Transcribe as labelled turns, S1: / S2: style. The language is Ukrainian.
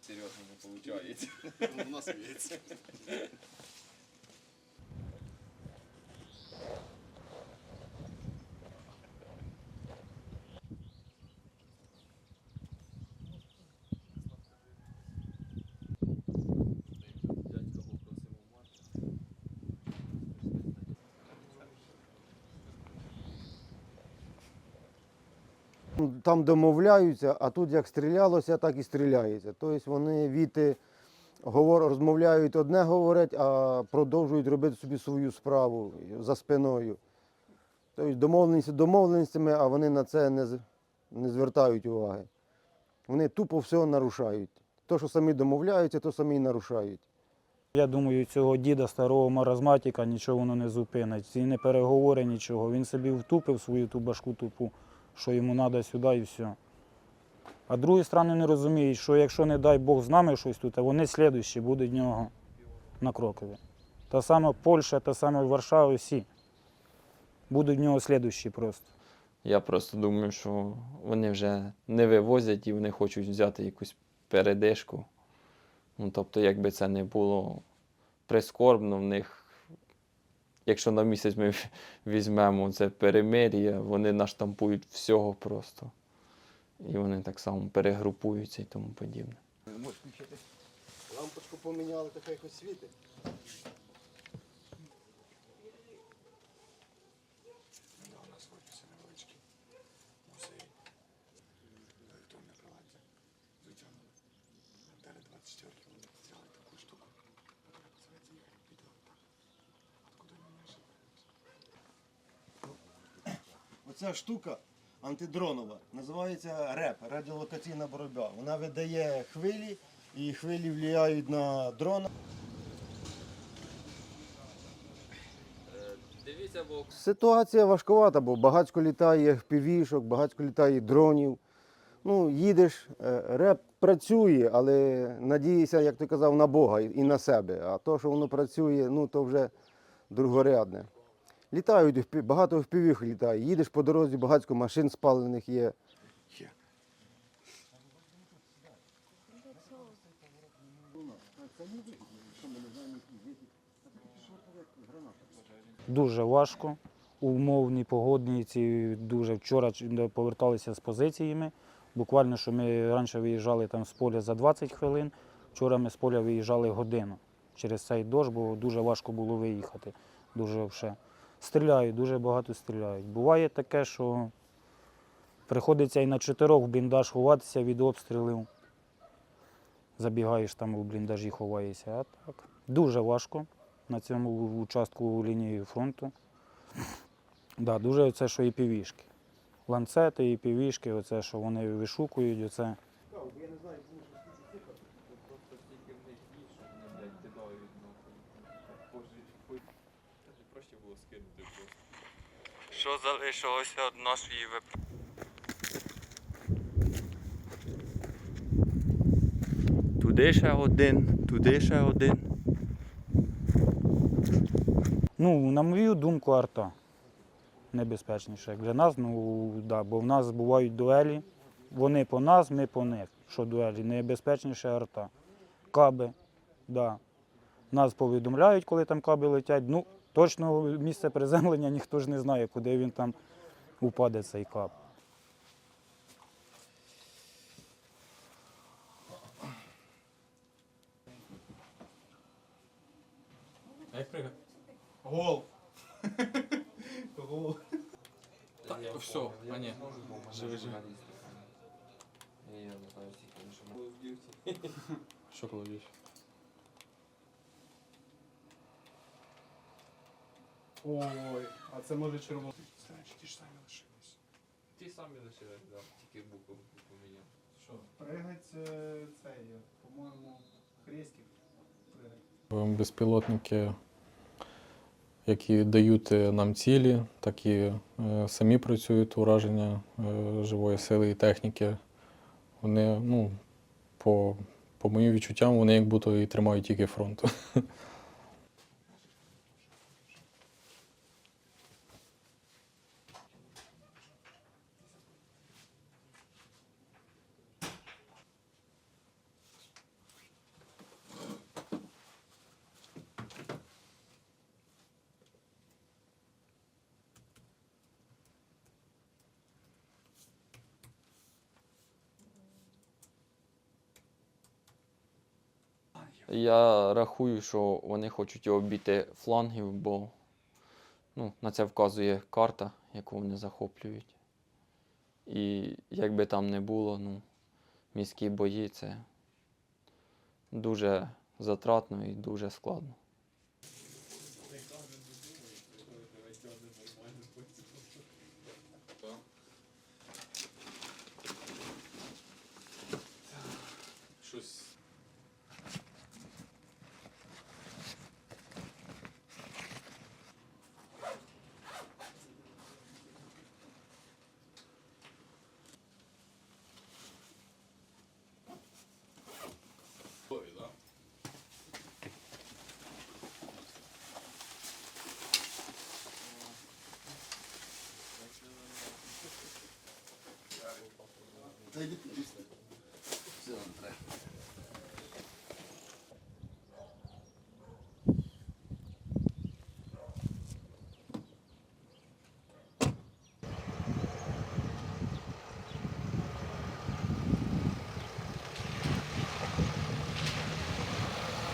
S1: Серйозно не виходить.
S2: У нас віється.
S3: Там домовляються, а тут як стрілялося, так і стріляється. Тобто вони віти говор, розмовляють одне говорять, а продовжують робити собі свою справу за спиною. Тобто домовленості домовленостями, а вони на це не, не звертають уваги. Вони тупо все нарушають. То, що самі домовляються, то самі і нарушають.
S4: Я думаю, цього діда старого маразматика нічого воно не зупинить. Він не переговорить нічого. Він собі втупив свою ту башку тупу, що йому треба сюди і все. А другі сторони не розуміють, що якщо, не дай Бог, з нами щось тут, а вони слідущі будуть в нього на крокові. Та сама Польща, та сама Варшава, всі. Будуть в нього слідущі просто.
S1: Я просто думаю, що вони вже не вивозять і вони хочуть взяти якусь передишку. Ну, тобто, якби це не було прискорбно, в них, якщо на місяць ми візьмемо це перемир'я, вони наштампують всього просто. І вони так само перегрупуються і тому подібне.
S2: Можеш включити. Лампочку поміняли, світить. Невеличкий музей. Електронне приладдя. Звичайно. Далі 24 вони Оця штука антидронова називається РЕП радіолокаційна боротьба. Вона видає хвилі, і хвилі впливають на дрон.
S1: Дивіться, бо
S3: Ситуація важкувата, бо багатько літає півішок, багатько літає дронів. Ну, їдеш, е, реп працює, але надієшся, як ти казав, на Бога і на себе. А то, що воно працює, ну то вже другорядне. Літають, багато впівіх літає. Їдеш по дорозі, багатько машин спалених є.
S4: Дуже важко. Умовні погодні ці дуже вчора поверталися з позиціями. Буквально, що ми раніше виїжджали там з поля за 20 хвилин. Вчора ми з поля виїжджали годину через цей дощ, бо дуже важко було виїхати. Дуже вже. Стріляють, дуже багато стріляють. Буває таке, що приходиться і на чотирьох в бліндаж ховатися від обстрілів. Забігаєш там у бліндажі, ховаєшся. А так дуже важко на цьому участку лінії фронту. Да, дуже це, що і півішки. Ланцети і півішки, оце, що вони вишукують, оце.
S1: Проще було скинути просто. Що залишилося від нашої вип... Туди ще один, туди ще один.
S4: Ну, на мою думку, арта небезпечніше. Як для нас, ну да, бо в нас бувають дуелі. Вони по нас, ми по них. Що дуелі? Найбезпечніше арта. Каби, да. Нас повідомляють, коли там каби летять. Ну, точного місця приземлення ніхто ж не знає, куди він там упаде цей каб.
S5: Як? Гол. Гол. Так, все, а ні. Живи, живи. Що кладеш? Ой, а це може червоно.
S2: Знаєш, ті ж самі лишились.
S1: Ті самі лишились, да, тільки букву поміняв.
S5: Що? Пригать е, цей, по-моєму, хрестик. Пригать.
S6: безпілотники, які дають е, нам цілі, так і е, самі працюють ураження е, живої сили і техніки. Вони, ну, по, по моїм відчуттям, вони як будто і тримають тільки фронт.
S1: Я рахую, що вони хочуть обійти флангів, бо ну, на це вказує карта, яку вони захоплюють. І як би там не було, ну, міські бої це дуже затратно і дуже складно.
S2: Та йди після. Все, треба.